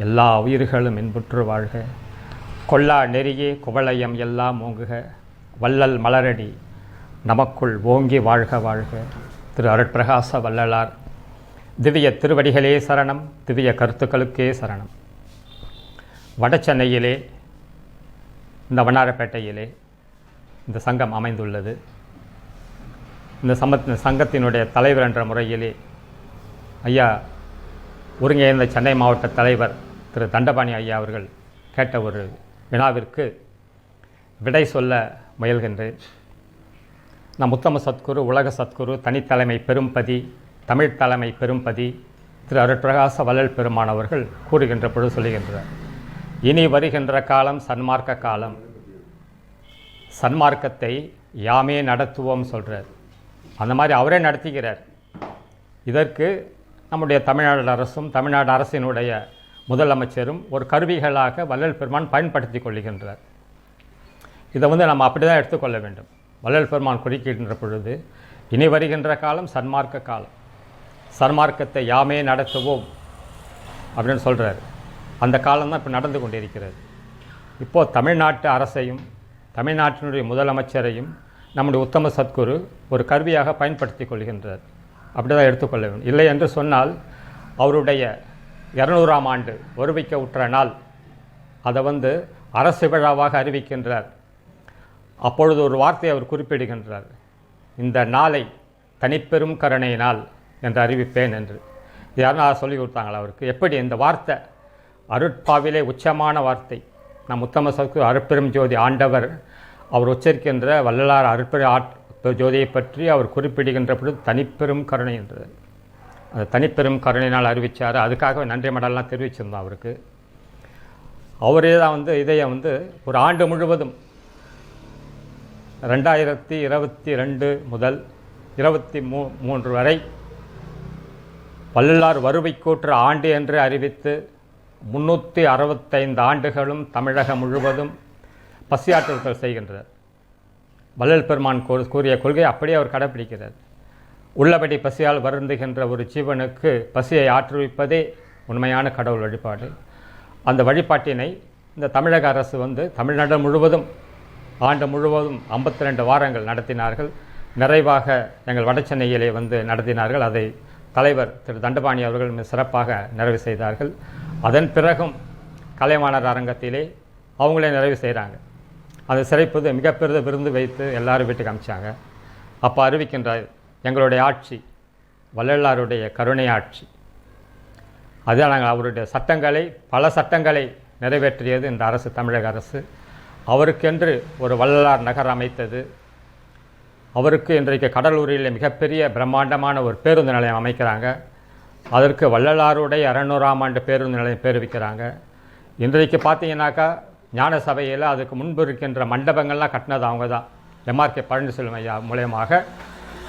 எல்லா உயிர்களும் இன்புற்று வாழ்க. கொல்லா நெறியே குவளையம் எல்லாம் ஓங்குக. வள்ளல் மலரடி நமக்குள் ஓங்கி வாழ்க வாழ்க. திரு அருட்பிரகாச வள்ளலார் திவ்ய திருவடிகளே சரணம் திவ்ய கருத்துக்களுக்கே சரணம். வடசென்னையிலே இந்த வண்ணாரப்பேட்டையிலே இந்த சங்கம் அமைந்துள்ளது. இந்த சமத் சங்கத்தினுடைய தலைவர் என்ற முறையிலே ஐயா ஒருங்கிணைந்த சென்னை மாவட்ட தலைவர் திரு தண்டபாணி ஐயா அவர்கள் கேட்ட ஒரு வினாவிற்கு விடை சொல்ல முயல்கின்றேன். நம் உத்தம சத்குரு உலக சத்குரு தனித்தலைமை பெரும்பதி தமிழ் தலைமை பெரும்பதி திரு அருட்பிரகாச வள்ளல் பெருமானவர்கள் கூறுகின்ற பொழுது சொல்லுகின்றார். இனி வருகின்ற காலம் சன்மார்க்க காலம். சன்மார்க்கத்தை யாமே நடத்துவோம் சொல்கிறார் அந்த மாதிரி அவரே நடத்துகிறார். இதற்கு நம்முடைய தமிழ்நாடு அரசும் தமிழ்நாடு அரசினுடைய முதலமைச்சரும் ஒரு கருவிகளாக வள்ளல் பெருமான் பயன்படுத்தி கொள்கின்றார். இதை வந்து நம்ம அப்படி தான் எடுத்துக்கொள்ள வேண்டும். வள்ளல் பெருமான் குறிக்கின்ற பொழுது இனி வருகின்ற காலம் சன்மார்க்க காலம். சன்மார்க்கத்தை யாமே நடத்துவோம் அப்படின்னு சொல்கிறார் அந்த காலம் தான் இப்போ நடந்து கொண்டிருக்கிறது. இப்போது தமிழ்நாட்டு அரசையும் தமிழ்நாட்டினுடைய முதலமைச்சரையும் நம்முடைய உத்தம சத்குரு ஒரு கருவியாக பயன்படுத்தி கொள்கின்றார். அப்படி தான் எடுத்துக்கொள்ள வேண்டும். இல்லை என்று சொன்னால் அவருடைய இரநூறாம் ஆண்டு வருவிக்க உற்ற நாள். அதை வந்து அரசு விழாவாக அறிவிக்கின்றார். அப்பொழுது ஒரு வார்த்தையை அவர் குறிப்பிடுகின்றார். இந்த நாளை தனிப்பெரும் கருணை நாள் என்று அறிவிப்பேன் என்று. யாருன்னா சொல்லி கொடுத்தாங்களா அவருக்கு? எப்படி இந்த வார்த்தை? அருட்பாவிலே உச்சமான வார்த்தை. நம் உத்தம சக்கு அருட்பெரும் ஜோதி ஆண்டவர் அவர் உச்சரிக்கின்ற வள்ளலார் அருட்பெரு ஆட் ஜோதியை பற்றி அவர் குறிப்பிடுகின்ற பொழுது தனிப்பெரும் கருணை என்றது. அந்த தனிப்பெரும் கருணையினால் அறிவித்தார் அதுக்காக நன்றி மடல்லாம் தெரிவிச்சிருந்தோம் அவருக்கு. அவரே தான் வந்து இதை வந்து ஒரு ஆண்டு முழுவதும் ரெண்டாயிரத்தி இருபத்தி ரெண்டு முதல் இருபத்தி மூ மூன்று வரை வள்ளலார் வருவைக்கூற்று ஆண்டு என்று அறிவித்து முன்னூற்றி அறுபத்தைந்து ஆண்டுகளும் தமிழகம் முழுவதும் பசியாற்றுதல் செய்கின்றார். வள்ளல் பெருமான் கூறிய கொள்கை அப்படியே அவர் கடைப்பிடிக்கிறார். உள்ளபடி பசியால் வருந்துகின்ற ஒரு ஜீவனுக்கு பசியை ஆற்றுவிப்பதே உண்மையான கடவுள் வழிபாடு. அந்த வழிபாட்டினை இந்த தமிழக அரசு வந்து தமிழ்நாடு முழுவதும் ஆண்டு முழுவதும் 52 ரெண்டு வாரங்கள் நடத்தினார்கள். நிறைவாக எங்கள் வடசென்னையிலே வந்து நடத்தினார்கள். அதை தலைவர் திரு தண்டபாணி அவர்கள் மிக சிறப்பாக நிறைவு செய்தார்கள். அதன் பிறகும் கலைவாணர் அரங்கத்திலே அவங்களே நிறைவு செய்கிறாங்க அதை சிறைப்பது மிகப்பெரிய விருந்து வைத்து எல்லாரும் வீட்டுக்கு அமிச்சாங்க. அப்போ அறிவிக்கின்றார் எங்களுடைய ஆட்சி வள்ளலாருடைய கருணை ஆட்சி. அதில் நாங்கள் அவருடைய சட்டங்களை பல சட்டங்களை நிறைவேற்றியது இந்த அரசு தமிழக அரசு. அவருக்கென்று ஒரு வள்ளலார் நகர் அமைத்தது. அவருக்கு இன்றைக்கு கடலூரில் மிகப்பெரிய பிரம்மாண்டமான ஒரு பேருந்து நிலையம் அமைக்கிறாங்க. அதற்கு வள்ளலாருடைய அறநூறாம் ஆண்டு பேருந்து நிலையம் பேர் வைக்கிறாங்க. இன்றைக்கு பார்த்தீங்கன்னாக்கா ஞான சபையில் அதுக்கு முன்பு இருக்கின்ற மண்டபங்கள்லாம் கட்டினது அவங்க தான் எம்ஆர்கே பழனிசெல்வம் ஐயா மூலயமாக.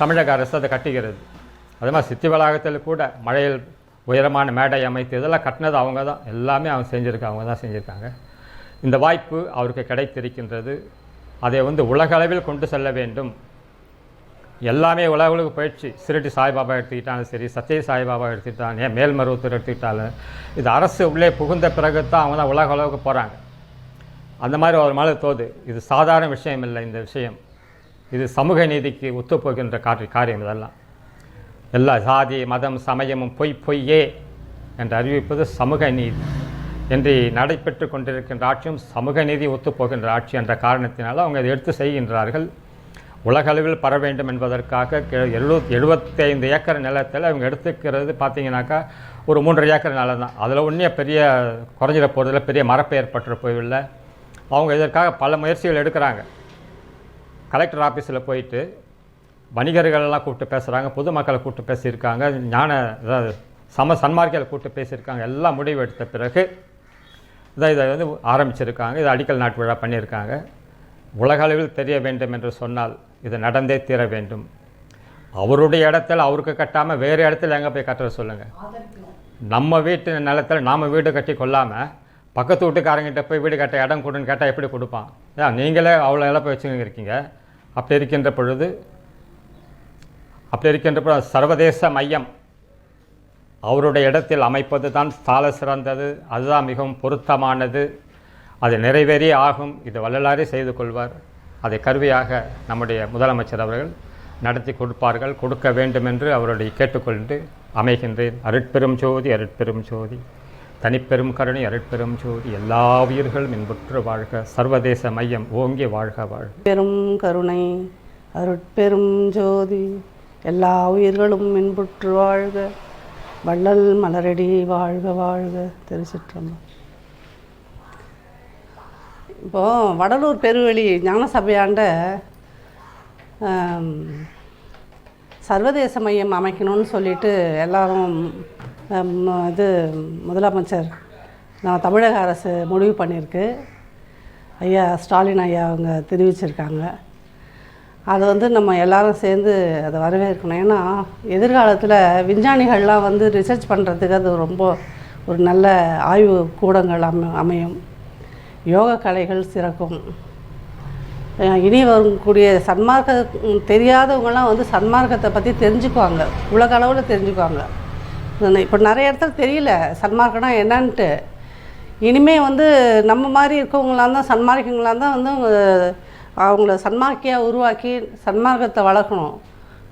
தமிழக அரசு அதை கட்டுகிறது. அது மாதிரி சித்தி வளாகத்தில் கூட மழையில் உயரமான மேடை அமைத்து இதெல்லாம் கட்டினது அவங்க தான். எல்லாமே அவங்க செஞ்சுருக்காங்க அவங்க தான் செஞ்சுருக்காங்க. இந்த வாய்ப்பு அவருக்கு கிடைத்திருக்கின்றது. அதை வந்து உலகளவில் கொண்டு செல்ல வேண்டும். எல்லாமே உலகளுக்கு பயிற்சி சிரட்டி சாய்பாபா எடுத்துக்கிட்டாலும் சரி சத்திய சாய்பாபா எடுத்துக்கிட்டாலும் ஏன் மேல்மருவத்தூர் எடுத்துக்கிட்டாலும் இது அரசு உள்ளே புகுந்த பிறகு தான் அவங்க தான் உலக அளவுக்கு போகிறாங்க அந்த மாதிரி ஒரு மேலே தோது. இது சாதாரண விஷயம் இல்லை இந்த விஷயம். இது சமூக நீதிக்கு ஒத்துப்போகின்ற காரி காரியம் இதெல்லாம். எல்லா சாதி மதம் சமயமும் பொய் பொய்யே என்று அறிவிப்பது சமூக நீதி. என்று நடைபெற்று கொண்டிருக்கின்ற ஆட்சியும் சமூக நீதி ஒத்துப்போகின்ற ஆட்சி என்ற காரணத்தினால் அவங்க இதை எடுத்து செய்கின்றார்கள். உலகளவில் பர வேண்டும் என்பதற்காக எழு எழுபத்தைந்து ஏக்கர் நிலத்தில் அவங்க எடுத்துக்கிறது பார்த்தீங்கன்னாக்கா ஒரு மூன்றரை ஏக்கர் நிலம் தான். அதில் ஒன்றே பெரிய குறைஞ்சிட போகிறதில்ல பெரிய மரப்பு ஏற்பட்டு போயில்லை அவங்க இதற்காக பல முயற்சிகள் எடுக்கிறாங்க. கலெக்டர் ஆஃபீஸில் போயிட்டு வணிகர்களெல்லாம் கூப்பிட்டு பேசுகிறாங்க பொதுமக்களை கூப்பிட்டு பேசியிருக்காங்க ஞான அதாவது சம சன்மார்க்கியில் கூப்பிட்டு பேசியிருக்காங்க எல்லாம் முடிவு எடுத்த பிறகு இதை இதை வந்து ஆரம்பிச்சிருக்காங்க இதை அடிக்கல் நாட்டு விழா பண்ணியிருக்காங்க. உலகளவில் தெரிய வேண்டும் என்று சொன்னால் இது நடந்தே தீர வேண்டும். அவருடைய இடத்துல அவருக்கு கட்டாமல் வேறு இடத்துல எங்கே போய் கட்டுற சொல்லுங்கள் நம்ம வீட்டு நிலத்தில் நாம் வீடு கட்டி கொள்ளாமல் பக்கத்து வீட்டுக்காரங்கிட்ட போய் வீடு கட்ட இடம் கொடுன்னு கேட்டால் எப்படி கொடுப்பான்? ஏன் நீங்களே அவ்வளோ இழப்பை வச்சுங்க இருக்கீங்க. அப்படி இருக்கின்ற பொழுது அப்படி இருக்கின்ற பொழுது சர்வதேச மையம். அவருடைய இடத்தில் அமைப்பது தான் ஸ்தால சிறந்தது. அதுதான் மிகவும் பொருத்தமானது. அது நிறைவேறி ஆகும். இது வள்ளலாரே செய்து கொள்வார். அதை கருவியாக நம்முடைய முதலமைச்சர் அவர்கள் நடத்தி கொடுப்பார்கள். கொடுக்க வேண்டும் என்று அவருடைய கேட்டுக்கொண்டு அமைகின்றேன். அருட்பெரும் ஜோதி அருட்பெரும் ஜோதி. தனிப்பெரும் கருணை அருட்பெரும் ஜோதி எல்லா உயிர்களும் இன்புற்று வாழ்க சர்வதேச மையம் ஓங்கி வாழ்க வாழ்க. பெரும் கருணை அருட்பெரும் ஜோதி எல்லா உயிர்களும் இன்புற்று வாழ்க வள்ளல் மலரடி வாழ்க வாழ்க திருச்சிற்றம்பலம். இப்போது வடலூர் பெருவெளி ஞான சபையாண்ட சர்வதேச மையம் அமைக்கணும்னு சொல்லிட்டு எல்லாரும் இது முதலமைச்சர் நான் தமிழக அரசு முடிவு பண்ணியிருக்கு. ஐயா ஸ்டாலின் ஐயா அவங்க தெரிவிச்சிருக்காங்க. அதை வந்து நம்ம எல்லாரும் சேர்ந்து அதை வரவேற்கணும். ஏன்னா எதிர்காலத்தில் விஞ்ஞானிகள்லாம் வந்து ரிசர்ச் பண்ணுறதுக்கு அது ரொம்ப ஒரு நல்ல ஆய்வு கூடங்கள் அமை அமையும். யோக கலைகள் சிறக்கும். இனி வரக்கூடிய சன்மார்க்க தெரியாதவங்களாம் வந்து சன்மார்க்கத்தை பற்றி தெரிஞ்சுக்குவாங்க. உலக அளவில் தெரிஞ்சுக்குவாங்க. இப்போ நிறைய இடத்துல தெரியல. சன்மார்க்கம்னா என்னன்ட்டு. இனிமே வந்து நம்ம மாதிரி இருக்கவங்களாம் தான் சன்மார்க்கங்களாம் தான் வந்து அவங்க அவங்கள சன்மார்க்கியாக உருவாக்கி சன்மார்க்கத்தை வளர்க்கணும்.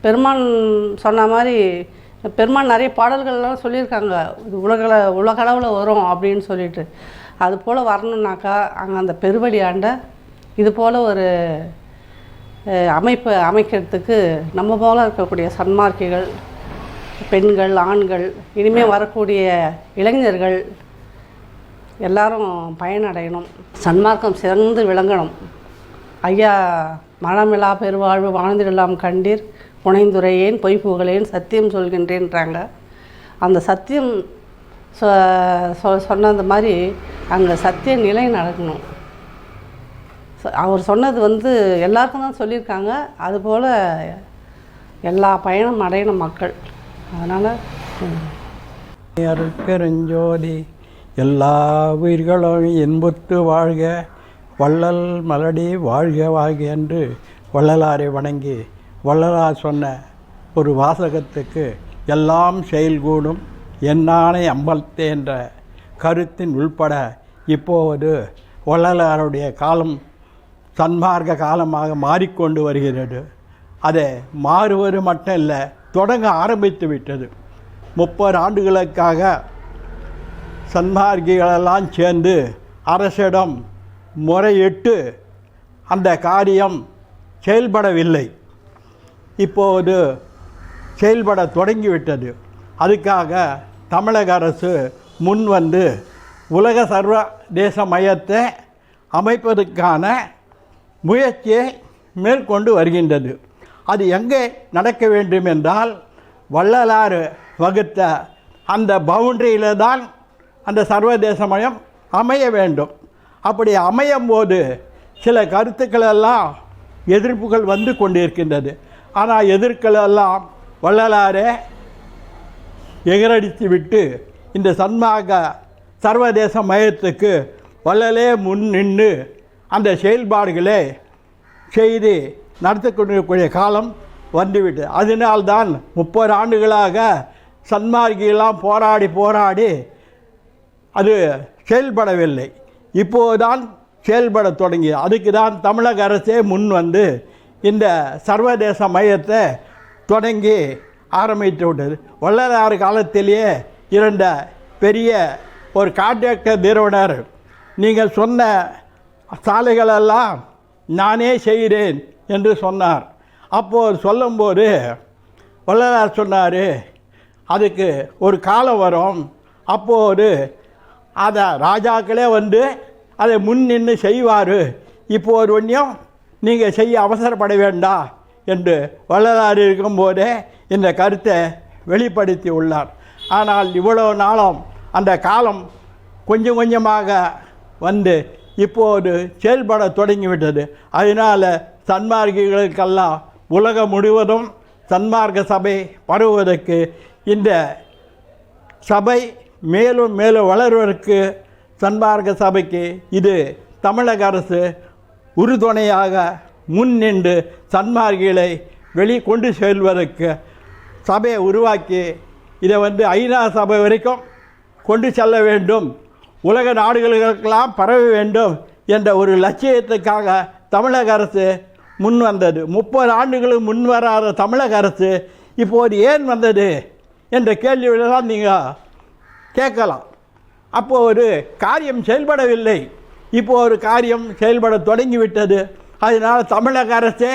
பெருமான் சொன்ன மாதிரி பெருமான் நிறைய பாடல்கள்லாம் சொல்லியிருக்காங்க. இது உலகள உலகளவில் வரும் அப்படின்னு சொல்லிட்டு. அது போல் வரணுன்னாக்கா அங்கே அந்த பெருவழி ஆண்ட இது போல் ஒரு அமைப்பு அமைக்கிறதுக்கு நம்ம போல இருக்கக்கூடிய சன்மார்க்கிகள் பெண்கள் ஆண்கள் இனிமேல் வரக்கூடிய இளைஞர்கள் எல்லாரும் பயனடையணும். சன்மார்க்கம் சிறந்து விளங்கணும். ஐயா மனமிலா பெருவாழ்வு வாழ்ந்திடலாம் கண்டீர். புனைந்துரையேன் பொய் புகழேன் சத்தியம் சொல்கின்றேன்றாங்க. அந்த சத்தியம் சொ சொ- சொன்னது மாதிரி அங்கே சத்திய நிலை நடக்கணும். அவர் சொன்னது வந்து எல்லாருக்கும் தான் சொல்லியிருக்காங்க. அதுபோல் எல்லா பயணம் அடையணும் மக்கள். அதனால் அருட்பெருஞ்சோதி எல்லா உயிர்களும் இன்புற்று வாழ்க வள்ளல் மலடி வாழ்க வாழ்க என்று வள்ளலாரை வணங்கி வள்ளலார் சொன்ன ஒரு வாசகத்துக்கு எல்லாம் செயல்கூடும் என்னானை அம்பலத்தே என்ற கருத்தின் உள்பட இப்போது வள்ளலாருடைய காலம் சன்மார்க்க காலமாக மாறிக்கொண்டு வருகிறது. அதை மாறுவது மட்டும் இல்லை தொடங்க ஆரம்பித்து விட்டது. முப்பது ஆண்டுகளுக்காக சன்மார்க்கிகளெல்லாம் சேர்ந்து அரசிடம் முறையிட்டு அந்த காரியம் செயல்படவில்லை. இப்போது செயல்பட தொடங்கிவிட்டது. அதுக்காக தமிழக அரசு முன் வந்து உலக சர்வதேச மையத்தை அமைப்பதற்கான முயற்சியை மேற்கொண்டு வருகின்றது. அது எங்கே நடக்க வேண்டும் என்றால் வள்ளலாறு வகுத்த அந்த பவுண்டரியில் தான் அந்த சர்வதேச மையம் அமைய வேண்டும். அப்படி அமையும் போது சில கருத்துக்களெல்லாம் எதிர்ப்புகள் வந்து கொண்டிருக்கின்றது. ஆனால் எதிர்க்களெல்லாம் வள்ளலாரே எகரடித்து விட்டு இந்த சன்மாக சர்வதேச மையத்துக்கு வள்ளலே முன் நின்று அந்த செயல்பாடுகளை செய்து நடத்தி கொண்டிருக்கக்கூடிய காலம் வந்துவிட்டு அதனால்தான் முப்பது ஆண்டுகளாக சன்மார்க்கியெல்லாம் போராடி போராடி அது செயல்படவில்லை. இப்போதுதான் செயல்பட தொடங்கி அதுக்கு தான் தமிழக அரசே முன் வந்து இந்த சர்வதேச மையத்தை தொடங்கி ஆரம்பித்து விட்டது. வள்ளலார் காலத்திலேயே இருந்த பெரிய ஒரு கான்ட்ராக்டர் நிறுவனர் நீங்கள் சொன்ன சாலைகளெல்லாம் நானே செய்கிறேன் என்று சொன்னார். அப்போது சொல்லும்போது வள்ளலார் சொன்னார் அதுக்கு ஒரு காலம் வரும். அப்போது அதை ராஜாக்களே வந்து அதை முன் நின்று செய்வார். இப்போ ஒரு ஒன்றையும் நீங்கள் செய்ய அவசரப்பட வேண்டாம் என்று வள்ளலார் இருக்கும்போதே இந்த கருத்தை வெளிப்படுத்தி உள்ளார். ஆனால் இவ்வளவு நாளும் அந்த காலம் கொஞ்சம் கொஞ்சமாக வந்து இப்போது செயல்பட தொடங்கிவிட்டது. அதனால் சன்மார்க்கிகளுக்கெல்லாம் உலகம் முழுவதும் சன்மார்க்க சபை பரவுவதற்கு இந்த சபை மேலும் மேலும் வளர்வதற்கு சன்மார்க்க சபைக்கு இது தமிழக அரசு உறுதுணையாக முன் நின்று சன்மார்க்கிகளை வெளிக்கொண்டு செல்வதற்கு சபையை உருவாக்கி இதை வந்து ஐநா சபை வரைக்கும் கொண்டு செல்ல வேண்டும். உலக நாடுகளுக்கெல்லாம் பரவ வேண்டும் என்ற ஒரு லட்சியத்துக்காக தமிழக அரசு முன் வந்தது. முப்பது ஆண்டுகளுக்கு முன் வராத தமிழக அரசு இப்போது ஏன் வந்தது என்ற கேள்விகளெல்லாம் நீங்கள் கேட்கலாம். அப்போது ஒரு காரியம் செயல்படவில்லை. இப்போ ஒரு காரியம் செயல்பட தொடங்கிவிட்டது. அதனால் தமிழக அரசே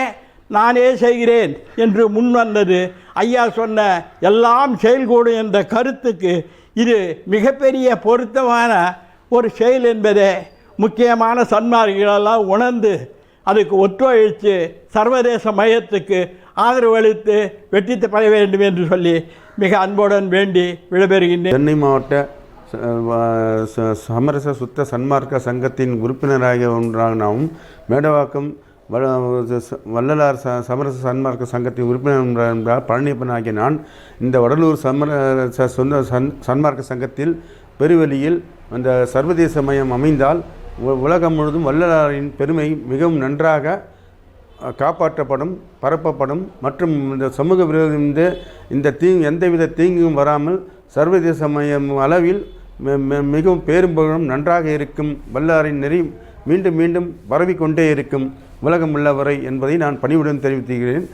நானே செய்கிறேன் என்று முன் வந்தது. ஐயா சொன்ன எல்லாம் செயல்கூடும் என்ற கருத்துக்கு இது மிகப்பெரிய பொருத்தமான ஒரு செயல் என்பதே முக்கியமான சன்மார்களெல்லாம் உணர்ந்து அதுக்கு ஒத்துழைத்து சர்வதேச மையத்துக்கு ஆதரவு அளித்து வெற்றி பெற வேண்டும் என்று சொல்லி மிக அன்புடன் வேண்டி விடைபெறுகின்றேன். சென்னை மாவட்ட ச- சமரச சுத்த சன்மார்க்க சங்கத்தின் உறுப்பினராக ஒன்றாகவும் மேடவாக்கம் வ- வள்ளலார் ச சமரச சன்மார்க்க சங்கத்தின் உறுப்பினர் என்றால் பழனியப்பன் ஆகிய நான் இந்த வடலூர் சமரச சொந்த சன் சன்மார்க்க சங்கத்தில் பெருவெளியில் அந்த சர்வதேச மையம் அமைந்தால் உலகம் முழுவதும் வள்ளலாரின் பெருமை மிகவும் நன்றாக காப்பாற்றப்படும் பரப்பப்படும் மற்றும் இந்த சமூக விரோதம் இந்த இந்த தீ எந்தவித தீங்கும் வராமல் சர்வதேச மயம் அளவில் மிகவும் பேரும்புகழும் நன்றாக இருக்கும் வல்லாரின் நெறி மீண்டும் மீண்டும் பரவிக்கொண்டே இருக்கும் உலகம் உள்ளவரை என்பதை நான் பணிவுடன் தெரிவித்துகிறேன்.